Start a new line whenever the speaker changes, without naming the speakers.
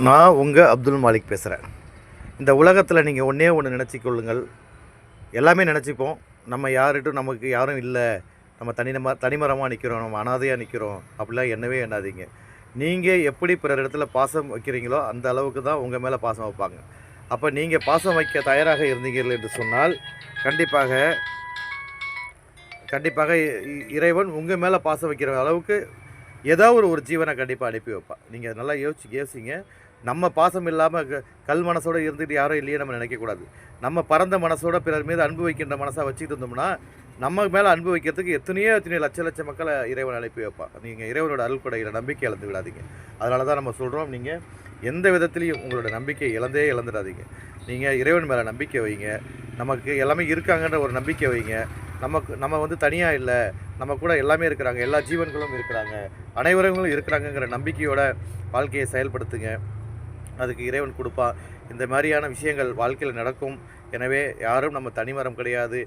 நான் உங்கள் அப்துல் மாலிக் பேசுகிறேன் இந்த உலகத்தில் நீங்கள் ஒன்றே ஒன்று நினச்சிக்கொள்ளுங்கள். எல்லாமே நினச்சிப்போம். நம்ம யார்கிட்டும் நமக்கு யாரும் இல்லை. நம்ம தனிம தனிமரமாக நிற்கிறோம் நம்ம அனாதையாக நிற்கிறோம் அப்படிலாம் எண்ணவே எண்ணாதீங்க. நீங்கள் எப்படி பிறர் இடத்துல பாசம் வைக்கிறீங்களோ அந்த அளவுக்கு தான் உங்கள் மேலே பாசம் வைப்பாங்க. அப்போ நீங்கள் பாசம் வைக்க தயாராக இருந்தீர்கள் என்று சொன்னால் கண்டிப்பாக கண்டிப்பாக இ- இறைவன் உங்கள் மேலே பாசம் வைக்கிற அளவுக்கு ஏதோ ஒரு ஒரு ஜீவனை கண்டிப்பாக அனுப்பி வைப்பாள் நீங்கள் நல்லா யோசிச்சு யோசிங்க. நம்ம பாசம் இல்லாமல் கல் மனசோட இருந்துட்டு யாரும் இல்லையே நம்ம நினைக்கக்கூடாது நம்ம பரந்த மனசோட பிறர் மீது அன்பு வைக்கின்ற மனசாக வச்சுக்கிட்டு இருந்தோம்னா நம்ம மேலே அன்பு வைக்கிறதுக்கு எத்தனையோ எத்தனையோ லட்ச லட்ச மக்களை இறைவன் அனுப்பி வைப்பான் நீங்கள் இறைவனோட அருள்கொடையில் நம்பிக்கை இழந்து விடாதீங்க. அதனால தான் நம்ம சொல்கிறோம் நீங்கள் எந்த விதத்துலையும் உங்களோட நம்பிக்கையை இழந்தே இழந்துடாதீங்க. நீங்கள் இறைவன் மேலே நம்பிக்கை வைங்க. நமக்கு எல்லாமே இருக்காங்கன்ற ஒரு நம்பிக்கை வைங்க. நமக்கு நம்ம வந்து தனியாக இல்லை. நம்ம கூட எல்லாமே இருக்கிறாங்க. எல்லா ஜீவன்களும் இருக்கிறாங்க. அனைவரங்களும் இருக்கிறாங்கங்கிற நம்பிக்கையோட வாழ்க்கையை செயல்படுத்துங்க. அதுக்கு இறைவன் கொடுப்பான். இந்த மாதிரியான விஷயங்கள் வாழ்க்கையில் நடக்கும். எனவே யாரும் நம்ம தனிமரம் கிடையாது.